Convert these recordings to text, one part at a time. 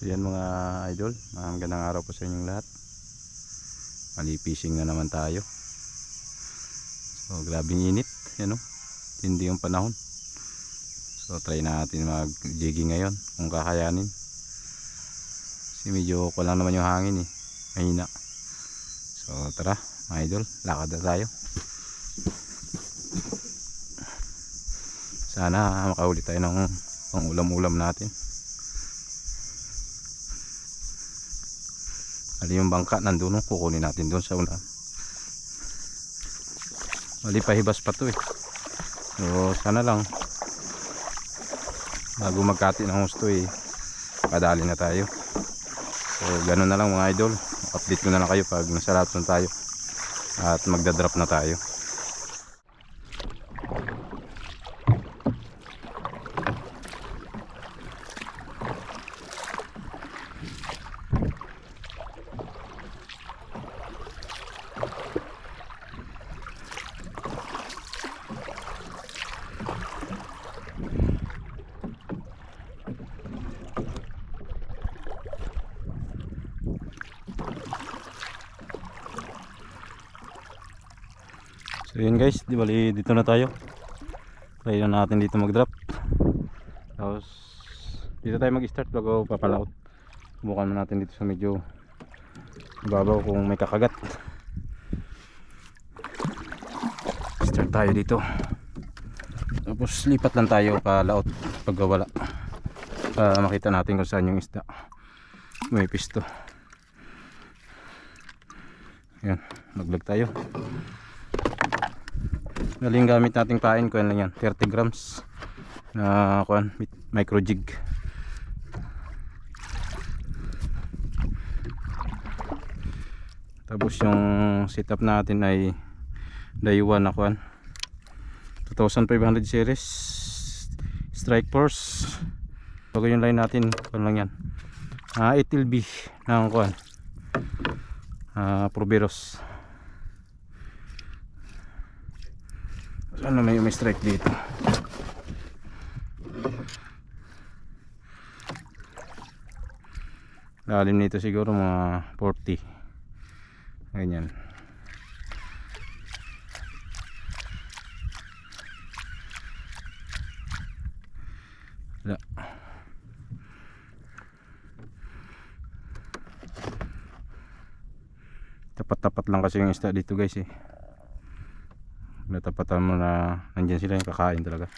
So yan mga idol, magandang araw po sa inyong lahat. Mali fishing na naman tayo. So grabing init, yan o. Hindi yung panahon. So try natin mag jigging ngayon kung kakayanin. Kasi medyo kulang naman yung hangin eh. Mahina. So tara mga idol, lakad na tayo. Sana makahuli tayo ng pang ulam-ulam natin. Ali yung bangka nandun no? kukunin natin doon sa ulan. Mali pahibas pa to eh. So sana lang bago magkati ng gusto eh padali na tayo. So ganun na lang mga idol. Update ko na lang kayo pag nasa Lapson tayo at magdadrop na tayo. So yun guys, di bali dito na tayo. Try na natin dito mag-drop. Tapos dito tayo mag-start bago papalaot. Subukan na natin dito sa medyo babaw kung may kakagat. Start tayo dito. Tapos lipat lang tayo palaot pag wala. Para makita natin kung saan yung isda. May pisto. Yan, maglag tayo. Galing gamit nating pain kuan lang yan 30 grams na kuan micro jig tapos yung setup natin ay Daiwa na kuan 2500 series strike force. Bago yung line natin kuan lang yan. Ah 8 LB ng kuan ah Proveros Sana may may strike dito. Lalim nito siguro mga 40. Ganyan. Wala. Tapat-tapat lang kasi yung isda dito guys eh natapatan mo na nandyan sila yung kakain talaga.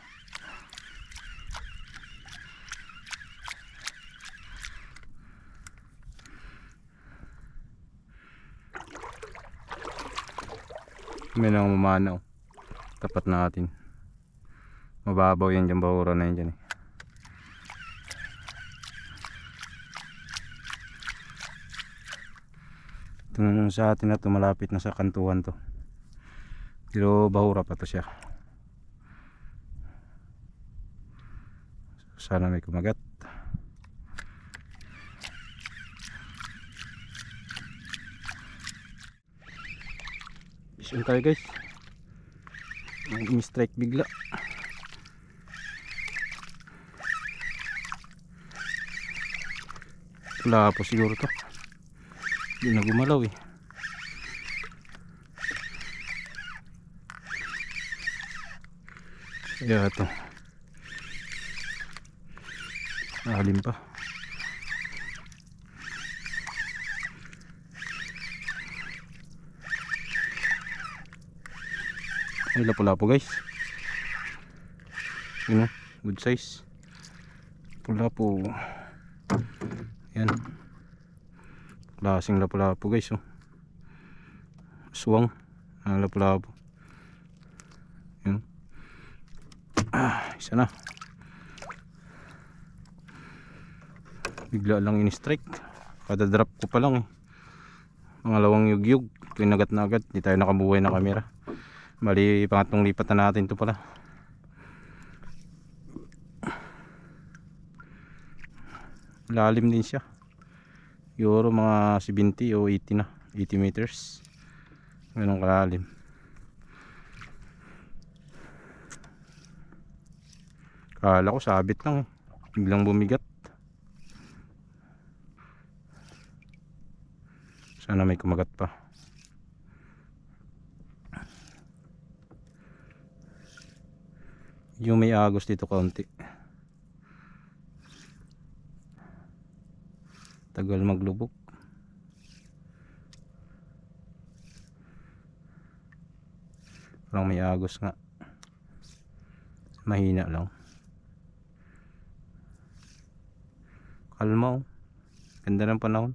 May nang mamanaw tapat natin. Mababaw yan dyan bahura na yan dyan eh. Itong sa atin na to malapit na sa kantuhan to pero bahura pa to siya sana may kumagat. Vision tayo guys. May strike bigla. Wala po siguro to. Hindi na gumalaw eh Kaya ito. Alim pa. Ay lapo-lapo guys. Yun o, good size. Lapo-lapo. Yan. Klaseng lapo-lapo guys oh. Suwang. Ah, lapo-lapo. Yun. Ah, isa na. Bigla lang in-strike. Kada drop ko pa lang eh. Pangalawang yugyug. Pinagat na agad. Hindi tayo nakabuhay na camera. Bali, pangatlong lipat na natin to pala. Lalim din siya. Euro mga 70 o 80 na. 80 meters. Ganun kalalim. Kala ko sabit lang. Biglang bumigat. Sana may kumagat pa. Yung may agos dito kaunti. Tagal maglubok. Parang may agos nga. Mahina lang. Kalma oh. Ganda ng panahon.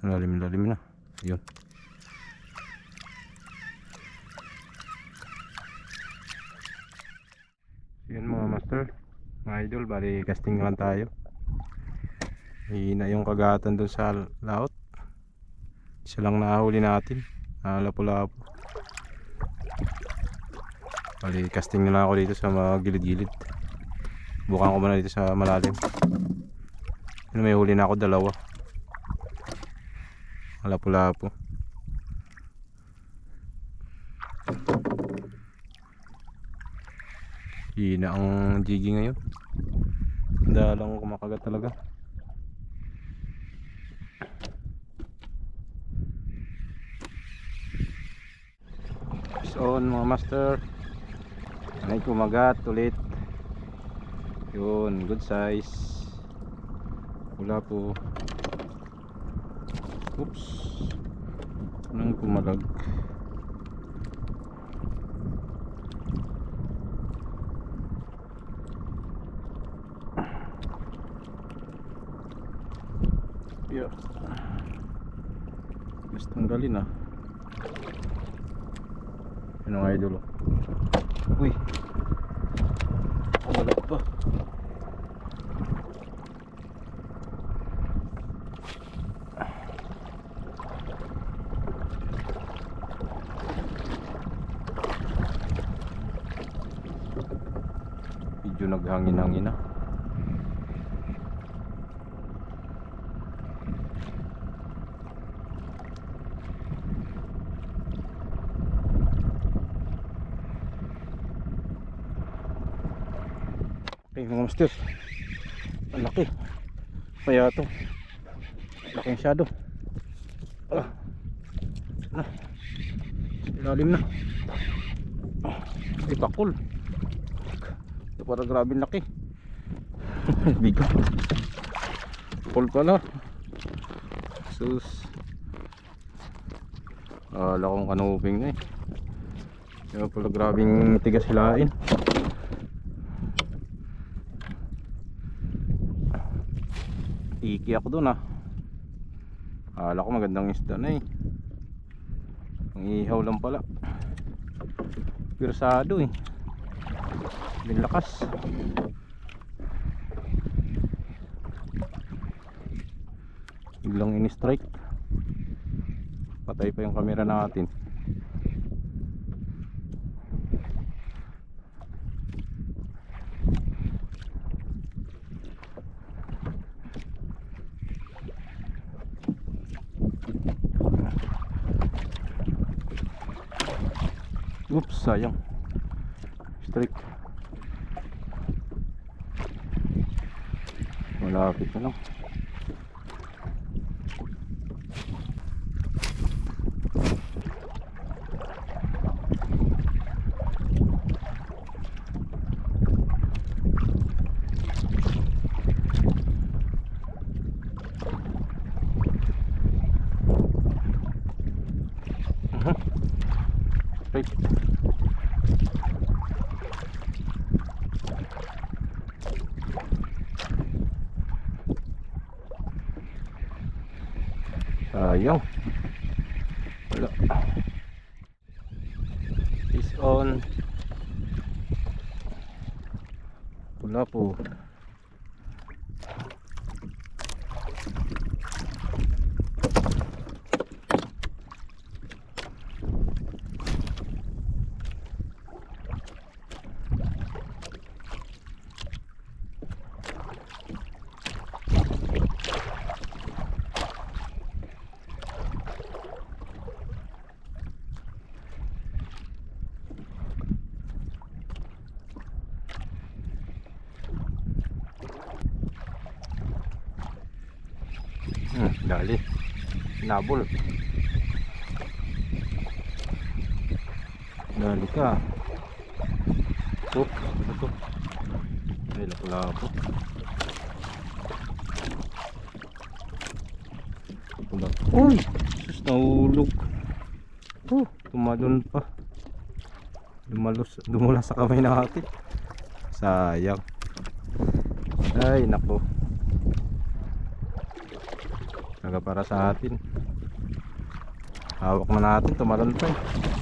Lalim-lalim na. Yun. Yun mga master. Mga idol, bali casting lang tayo. Hina yung kagatan dun sa laot. Isa lang nahuli natin. Nalapo-lapo. Bali casting na lang ako dito sa mga gilid-gilid. Bukan ko muna dito sa malalim. Yun, may huli na ako dalawa. Lapo-lapo. Hina ang jiggy ngayon. Dalang kumakagat talaga. So on mga master. May kumagat ulit. Yun, good size. Wala po. Oops. Anong kumalag? Yeah. Mas tanggalin ah. Yan ang idol oh. Uy. Wala pa. Medyo naghangin-hangin na. Okay mga master. Ang laki. Kaya to. Laking shadow. Ah. Ah. Ilalim na. Ay pakul. Ito para grabe laki. Bigo. Pakul pala. Sus. Akala kong kanuping na eh. Kaya pala grabing tigas hilain. Iki ako dun ah. Akala ko magandang isda na eh. Ang ihaw lang pala. Pirsado eh. Binlakas. Biglang in-strike. Patay pa yung camera natin. Oops, sayang. Strike. Malapit na lang. Mhm. Strike. Sayang. Wala. Is on. Wala po. Dali. Nabol. Dali ka. Oh, ano to? Ay, lapo-lapo. Tulak. Uy! Sus, nahulog. Oh, tumalon pa. Dumalos, dumula sa kamay natin. Sayang. Ay, nako. Taga para sa atin. Hawak na natin, tumalon pa eh.